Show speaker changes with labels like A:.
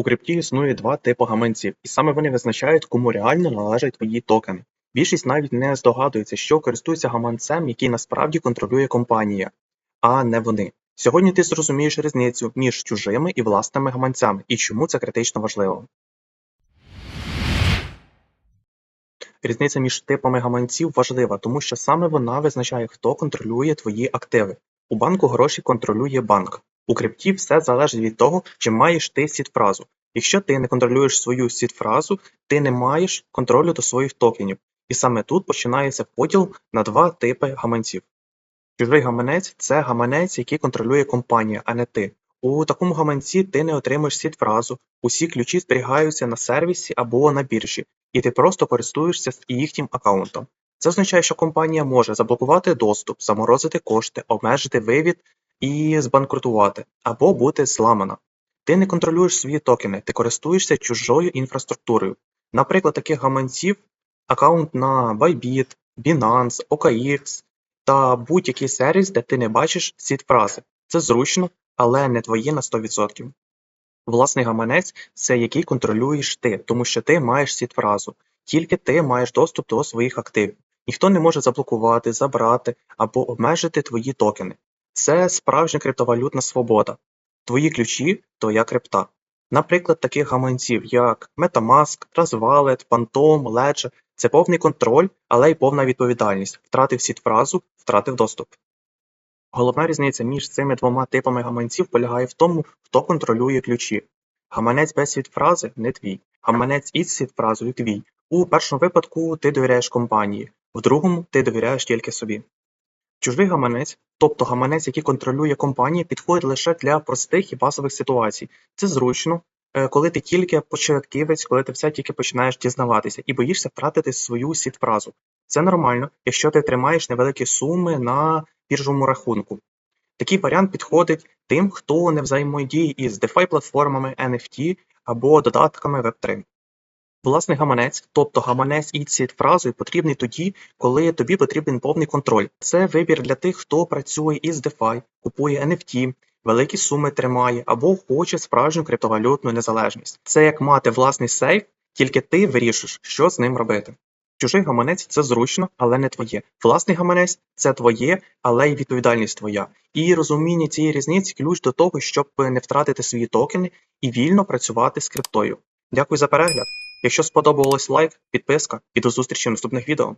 A: У крипті існує два типи гаманців, і саме вони визначають, кому реально належать твої токени. Більшість навіть не здогадується, що користується гаманцем, який насправді контролює компанія, а не вони. Сьогодні ти зрозумієш різницю між чужими і власними гаманцями і чому це критично важливо. Різниця між типами гаманців важлива, тому що саме вона визначає, хто контролює твої активи. У банку гроші контролює банк. У крипті все залежить від того, чи маєш ти сід-фразу. Якщо ти не контролюєш свою сід-фразу, ти не маєш контролю до своїх токенів. І саме тут починається поділ на два типи гаманців. Чужий гаманець це гаманець, який контролює компанія, а не ти. У такому гаманці ти не отримуєш сід-фразу, усі ключі зберігаються на сервісі або на біржі, і ти просто користуєшся їхнім аккаунтом. Це означає, що компанія може заблокувати доступ, заморозити кошти, обмежити вивід і збанкрутувати, або бути зламана. Ти не контролюєш свої токени, ти користуєшся чужою інфраструктурою. Наприклад, таких гаманців аккаунт на Bybit, Binance, OKX та будь-який сервіс, де ти не бачиш сід-фрази. Це зручно, але не твоє на 100%. Власний гаманець це який контролюєш ти, тому що ти маєш сід-фразу. Тільки ти маєш доступ до своїх активів. Ніхто не може заблокувати, забрати або обмежити твої токени. Це справжня криптовалютна свобода. Твої ключі твоя крипта. Наприклад, таких гаманців, як Metamask, Trust Phantom, Ledger – це повний контроль, але й повна відповідальність. Втратив сід-фразу, втратив доступ. Головна різниця між цими двома типами гаманців полягає в тому, хто контролює ключі. Гаманець без сід-фрази не твій, гаманець із сід-фразою твій. У першому випадку ти довіряєш компанії, в другому ти довіряєш тільки собі. Чужий гаманець, тобто гаманець, який контролює компанія, підходить лише для простих і базових ситуацій. Це зручно, е, коли ти тільки початківець, коли ти все тільки починаєш дізнаватися і боїшся втратити свою сід-фразу. Це нормально, якщо ти тримаєш невеликі суми на біржовому рахунку. Такий варіант підходить тим, хто не взаємодіє із DeFi платформами NFT або додатками Web3. Власний гаманець, тобто гаманець із сід-фразою, потрібний тоді, коли тобі потрібен повний контроль. Це вибір для тих, хто працює із DeFi, купує NFT, великі суми тримає або хоче справжню криптовалютну незалежність. Це як мати власний сейф, тільки ти вирішиш, що з ним робити. Чужий гаманець це зручно, але не твоє. Власний гаманець це твоє, але й відповідальність твоя. І розуміння цієї різниці ключ до того, щоб не втратити свої токени і вільно працювати з криптою. Дякую за перегляд. Якщо сподобалось лайк, підписка і до зустрічі в наступних відео.